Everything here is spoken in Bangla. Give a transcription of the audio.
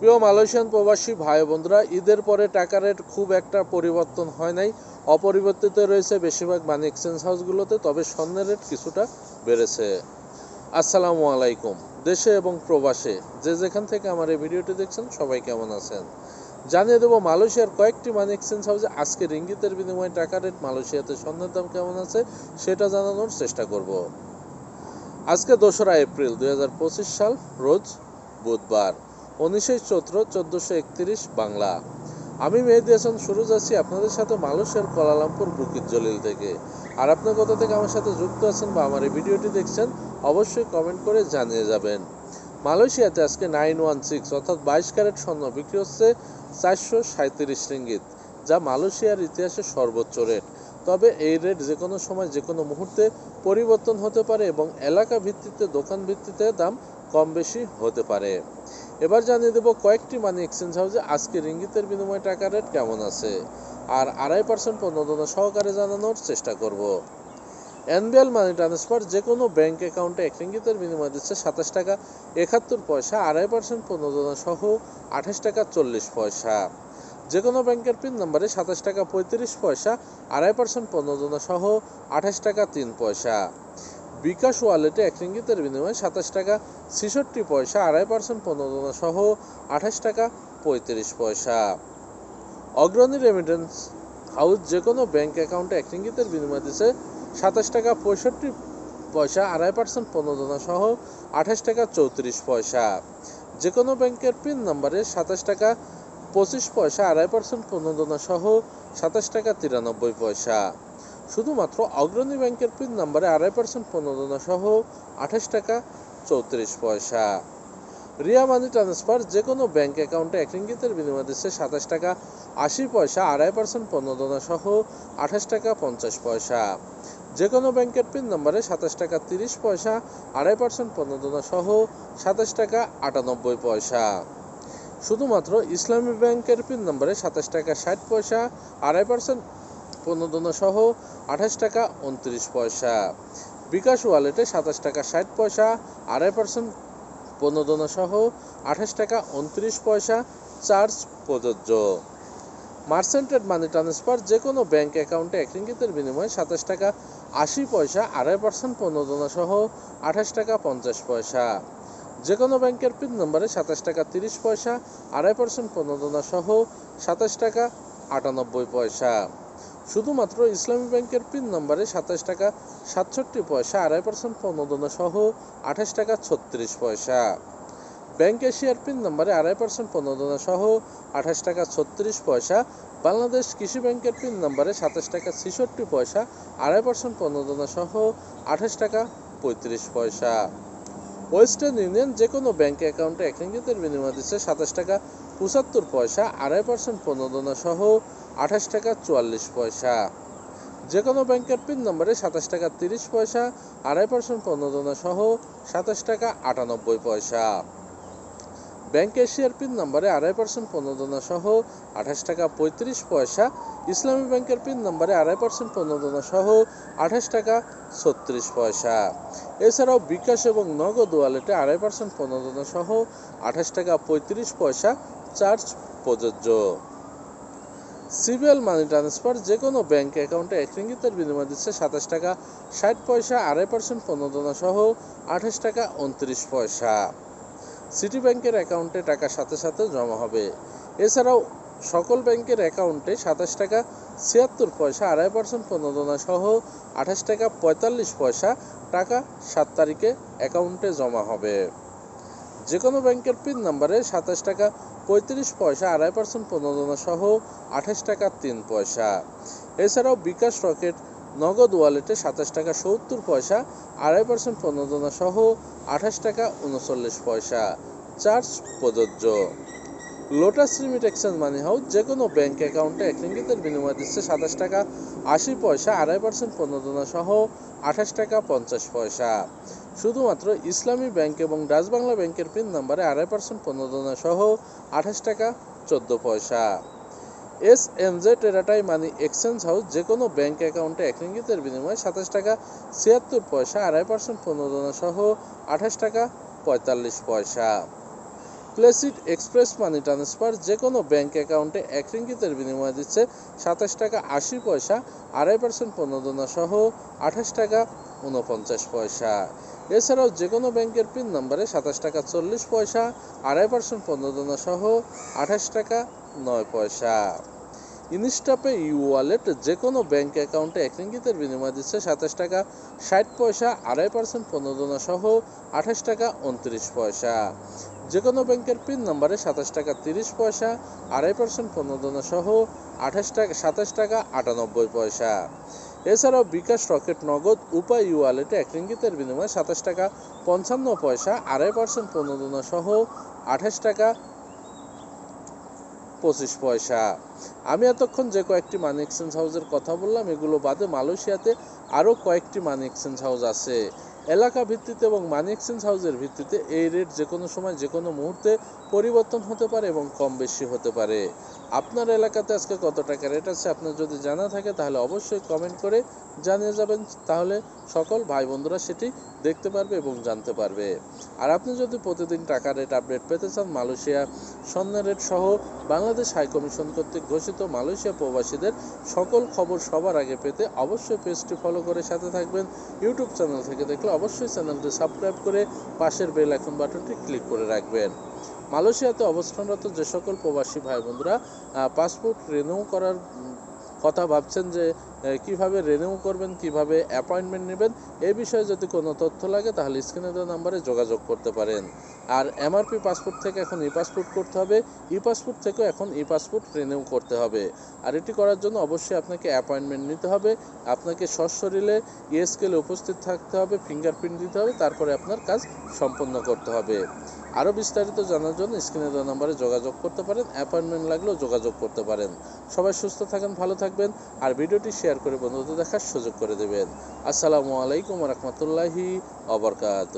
প্রিয় মালয়েশিয়ান প্রবাসী ভাই বোনরা, ঈদের পরে টাকা রেট খুব একটা পরিবর্তন হয় নাই। অপরিবর্তিত রয়েছে বেশিরভাগ মানি এক্সচেঞ্জ হাউসগুলোতে, তবে স্বর্ণের রেট কিছুটা বেড়েছে। আসসালামু আলাইকুম, দেশে এবং প্রবাসে। যে যেখান থেকে আমার এই ভিডিওটি দেখছেন, সবাই কেমন আছেন? জানিয়ে দেবো, মালয়েশিয়ার কয়েকটি মানি এক্সচেঞ্জ হাউসে আজকে রিঙ্গিতের বিনিময়ে টাকা রেট মালয়েশিয়াতে স্বর্ণের দাম কেমন আছে, সেটা জানানোর চেষ্টা করব। আজকে দোসরা এপ্রিল দুই হাজার পঁচিশ সাল, রোজ বুধবার। উনিশে চৈত্র চোদ্দোশো একত্রিশ বাংলা। আমি মেহেদি হাসান সুরজ আছি আপনাদের সাথে মালয়েশিয়ার কোয়ালালামপুর বুকিত জলিল থেকে। আর আপনি কোথা থেকে আমার সাথে যুক্ত আছেন বা আমার এই ভিডিওটি দেখছেন, অবশ্যই কমেন্ট করে জানিয়ে যাবেন। মালয়েশিয়াতে আজকে নাইন ওয়ান সিক্স, অর্থাৎ বাইশ ক্যারেট স্বর্ণ বিক্রি হচ্ছে চারশো সাঁত্রিশ রিঙ্গিত, যা মালয়েশিয়ার ইতিহাসে সর্বোচ্চ রেট। তবে এই রেট যে কোনো সময়, যে কোনো মুহূর্তে পরিবর্তন হতে পারে এবং এলাকা ভিত্তিতে দোকান ভিত্তিতে দাম কম বেশি হতে পারে। এবার জানিয়ে দেবো কয়েকটি মানি এক্সচেঞ্জ হাউসে আজকে রিঙ্গিতের বিনিময়ে টাকা রেট কেমন আছে। আর আড়াই পার্সেন্ট প্রণোদনা সহকারে জানানোর চেষ্টা করব। এনবিএল মানি ট্রান্সফার যে কোনো ব্যাংক অ্যাকাউন্টে এক রিঙ্গিতের বিনিময় দিচ্ছে সাতাশ টাকা, একাত্তর পয়সা, আড়াই পার্সেন্ট প্রণোদনা সহ আঠাশ টাকা চল্লিশ পয়সা। যে কোনো ব্যাংকের পিন নম্বরে সাতাশ টাকা পঁয়ত্রিশ পয়সা, আড়াই পার্সেন্ট প্রণোদনা সহ আঠাশ টাকা তিন পয়সা। বিকাশ ওয়ালেটে এক রিঙ্গিতের বিনিময়ে সাতাশ টাকা ছেষট্টি পয়সা, আড়াই পার্সেন্ট প্রণোদনা সহ আঠাশ টাকা পঁয়ত্রিশ পয়সা। অগ্রণী রেমিটেন্স হাউস যে কোনো ব্যাংক অ্যাকাউন্টে এক রিঙ্গিতের বিনিময় দিচ্ছে সাতাশ টাকা পঁয়ষট্টি পয়সা, আড়াই পার্সেন্ট প্রণোদনা সহ আঠাশ টাকা চৌত্রিশ পয়সা। যে কোনো ব্যাংকের পিন নম্বরে সাতাশ টাকা পঁচিশ পয়সা, আড়াই পার্সেন্ট প্রণোদনা সহ সাতাশ টাকা তিরানব্বই পয়সা। শুধুমাত্র অগ্রণী ব্যাংকের পিন নাম্বারে আড়াই পার্সেন্ট প্রণোদনা সহ আঠাশ টাকা চৌত্রিশ পয়সা। রিয়া মানি ট্রান্সফার যে কোনো ব্যাংক অ্যাকাউন্টে এক রিঙ্গিতের বিনিময় দিচ্ছে সাতাশ টাকা আশি পয়সা, আড়াই পার্সেন্ট প্রণোদনা সহ আঠাশ টাকা পঞ্চাশ পয়সা। যে কোনো ব্যাংকের পিন নম্বরে সাতাশ টাকা তিরিশ পয়সা, আড়াই পার্সেন্ট প্রণোদনা সহ সাতাশ টাকা আটানব্বই পয়সা। শুধুমাত্র ইসলামী ব্যাংকের পিন নম্বরে সাতাশ টাকা ষাট পয়সা, আড়াই পার্সেন্ট প্রণোদনা সহ আঠাশ টাকা উনত্রিশ পয়সা। বিকাশ ওয়ালেটে সাতাশ টাকা ষাট পয়সা, আড়াই পার্সেন্ট প্রণোদনা সহ আঠাশ টাকা উনত্রিশ পয়সা চার্জ প্রযোজ্য। মার্সেন্টেড মানি ট্রান্সফার যে কোনো ব্যাংক অ্যাকাউন্টে এক রিঙ্গিতের বিনিময়ে সাতাশ টাকা আশি পয়সা, আড়াই পার্সেন্ট প্রণোদনা সহ আঠাশ টাকা পঞ্চাশ পয়সা। যে কোনো ব্যাংকের পিন নম্বরে সাতাশ টাকা তিরিশ পয়সা, আড়াই পার্সেন্ট প্রণোদনা সহ সাতাশ টাকা আটানব্বই পয়সা। শুধুমাত্র ইসলামী ব্যাংকের পিন নম্বরে সাতাশ টাকা সাতষট্টি পয়সা, আড়াই পার্সেন্ট প্রণোদনা সহ আঠাশ টাকা ছত্রিশ পয়সা। ব্যাংক এশিয়ার পিন নম্বরে আড়াই পার্সেন্ট প্রণোদনা সহ আঠাশ টাকা ছত্রিশ পয়সা, বাংলাদেশ কৃষি ব্যাংকের পিন নম্বরে সাতাশ টাকা ছেষট্টি পয়সা, আড়াই পার্সেন্ট প্রণোদনা সহ আঠাশ টাকা পঁয়ত্রিশ পয়সা। ওয়েস্টার্ন ইউনিয়ন যে কোনো ব্যাংক অ্যাকাউন্টে এক রিঙ্গিতের বিনিময় দিচ্ছে সাতাশ টাকা পঁচাত্তর পয়সা, আড়াই পার্সেন্ট প্রণোদনা সহ আঠাশ টাকা চুয়াল্লিশ পয়সা। যে কোনো ব্যাংকের পিন নম্বরে সাতাশ টাকা তিরিশ পয়সা, আড়াই পার্সেন্ট প্রণোদনা সহ সাতাশ টাকা আটানব্বই পয়সা। ব্যাংক এশিয়ার পিন নম্বরে আড়াই পার্সেন্ট প্রণোদনা সহ আঠাশ টাকা পঁয়ত্রিশ পয়সা, ইসলামী ব্যাংকের পিন নম্বরে আড়াই পার্সেন্ট প্রণোদনা সহ আঠাশ টাকা ছত্রিশ পয়সা। এছাড়াও বিকাশ এবং নগদ ওয়ালেটে আড়াই পার্সেন্ট প্রণোদনা সহ আঠাশ টাকা পঁয়ত্রিশ পয়সা চার্জ প্রযোজ্য। সিবিএল মানি ট্রান্সফার যে কোনো ব্যাংক অ্যাকাউন্টে এক রিঙ্গিতের বিনিময় দিচ্ছে সাতাশ টাকা, ষাট পয়সা, আড়াই পার্সেন্ট প্রণোদনা সহ আঠাশ টাকা, উনত্রিশ পয়সা। সিটি ব্যাংকের অ্যাকাউন্টে টাকা সাথে সাথে জমা হবে। এছাড়াও সকল ব্যাংকের অ্যাকাউন্টে সাতাশ টাকা, ছিয়াত্তর পয়সা, আড়াই পার্সেন্ট প্রণোদনা সহ আঠাশ টাকা, পঁয়তাল্লিশ পয়সা টাকা সাত তারিখে অ্যাকাউন্টে জমা হবে। যে কোনো ব্যাংকের পিন নাম্বারে সাতাশ টাকা পঁয়ত্রিশ পয়সা, আড়াই পার্সেন্ট প্রণোদনা সহ আঠাশ টাকা তিন পয়সা। এছাড়াও বিকাশ রকেট নগদ ওয়ালেটে সাতাশ টাকা সত্তর পয়সা, আড়াই পার্সেন্ট প্রণোদনা সহ আঠাশ টাকা উনচল্লিশ পয়সা। চার্জ প্রযোজ্য। Lotus limit exchange money house যে কোনো ব্যাংক অ্যাকাউন্টে এক রিঙ্গিতের বিনিময় দিচ্ছে সাতাশ টাকা, আশি পয়সা, আড়াই পার্সেন্ট প্রণোদনা সহ আঠাশ টাকা পঞ্চাশ পয়সা। শুধুমাত্র ইসলামী ব্যাংক এবং ডাচ বাংলা ব্যাংকের পিন নাম্বারে আড়াই পার্সেন্ট প্রণোদনা সহ আঠাশ টাকা চোদ্দ পয়সা। এস এম জে টেরাটাই মানি এক্সচেঞ্জ হাউস যে কোনো ব্যাংক অ্যাকাউন্টে এক রিঙ্গিতের বিনিময়ে সাতাশ টাকা, ছিয়াত্তর পয়সা, আড়াই পার্সেন্ট প্রণোদনা সহ আঠাশ টাকা পঁয়তাল্লিশ পয়সা। প্লেসিড এক্সপ্রেস মানি ট্রান্সফার যে কোনো ব্যাংক অ্যাকাউন্টে এক রিঙ্গিতের বিনিময়ে দিচ্ছে সাতাশ টাকা আশি পয়সা, আড়াই পার্সেন্ট প্রণোদনা সহ আঠাশ টাকা উনপঞ্চাশ পয়সা। এছাড়াও যে কোনো ব্যাংকের পিন নম্বরে সাতাশ টাকা চল্লিশ পয়সা, আড়াই পার্সেন্ট প্রণোদনা সহ আঠাশ টাকা নয় পয়সা। ইনস্টাপে ইউ ওয়ালেট যে কোনো ব্যাংক অ্যাকাউন্টে এক রিঙ্গিতের বিনিময় দিচ্ছে সাতাশ টাকা ষাট পয়সা, আড়াই পার্সেন্ট প্রণোদনা সহ আঠাশ টাকা উনত্রিশ পয়সা। যে কোনো ব্যাংকের পিন নম্বরে সাতাশ টাকা তিরিশ পয়সা, আড়াই পার্সেন্ট প্রণোদনা সহ আঠাশ টাকা, সাতাশ টাকা আটানব্বই পয়সা। এছাড়াও বিকাশ রকেট নগদ উপায় ইউ ওয়ালেটে এক রিঙ্গিতের বিনিময়ে সাতাশ টাকা পঞ্চান্ন পয়সা, আড়াই পার্সেন্ট প্রণোদনা সহ আঠাশ টাকা পঁচিশ পয়সা। আমি এতক্ষণ যে কয়েকটি মানি এক্সচেঞ্জ হাউসের কথা বললাম, এগুলো বাদে মালয়েশিয়াতে আরও কয়েকটি মানি এক্সচেঞ্জ হাউস আছে। এলাকা ভিত্তিতে এবং মানি এক্সচেঞ্জ হাউসের ভিত্তিতে এই রেট যে কোনো সময় যে কোনো মুহূর্তে পরিবর্তন হতে পারে এবং কম বেশি হতে পারে। আপনার এলাকাতে আজকে কত টাকা রেট আছে? আপনার যদি জানা থাকে, তাহলে অবশ্যই কমেন্ট করে জানিয়ে যাবেন। তাহলে সকল ভাই বন্ধুরা সেটি দেখতে পারবে এবং জানতে পারবে। আর আপনি যদি প্রতিদিন টাকা রেট আপডেট পেতে চান, মালয়েশিয়া স্বর্ণ রেট সহ বাংলাদেশ হাই কমিশন কর্তৃক ঘোষিত মালয়েশিয়া প্রবাসীদের সকল খবর সবার আগে পেতে অবশ্যই পেজটি ফলো করে সাথে থাকবেন। ইউটিউব চ্যানেল থেকে দেখলে অবশ্যই চ্যানেলটি সাবস্ক্রাইব করে পাশের বেল আইকন বাটনটি ক্লিক করে রাখবেন। মালয়েশিয়াতে অবস্থানরত যে সকল প্রবাসী ভাই বন্ধুরা পাসপোর্ট রিনিউ করার কথা ভাবছেন যে কীভাবে রিনিউ করবেন, কীভাবে অ্যাপয়েন্টমেন্ট নেবেন এই বিষয়ে যদি কোনো তথ্য লাগে তাহলে স্ক্রিনে দেওয়া নাম্বারে যোগাযোগ করতে পারেন। আর এমআরপি পাসপোর্ট থেকে এখন ই পাসপোর্ট করতে হবে ই পাসপোর্ট থেকেও এখন ই পাসপোর্ট রিনিউ করতে হবে। আর এটি করার জন্য অবশ্যই আপনাকে অ্যাপয়েন্টমেন্ট নিতে হবে, আপনাকে সশরীরে ইএসকেলে উপস্থিত থাকতে হবে ফিঙ্গারপ্রিন্ট দিতে হবে, তারপরে আপনার কাজ সম্পন্ন করতে হবে। আরও বিস্তারিত জানার জন্য স্ক্রিনে দেওয়া নাম্বারে যোগাযোগ করতে পারেন। অ্যাপয়েন্টমেন্ট লাগলেও যোগাযোগ করতে পারেন। সবাই সুস্থ থাকেন, ভালো থাকবেন আর ভিডিওটি শেয়ার করে বন্ধুদের দেখার সুযোগ করে দেবেন। আসসালামু আলাইকুম রহমতুল্লাহি অবরকাত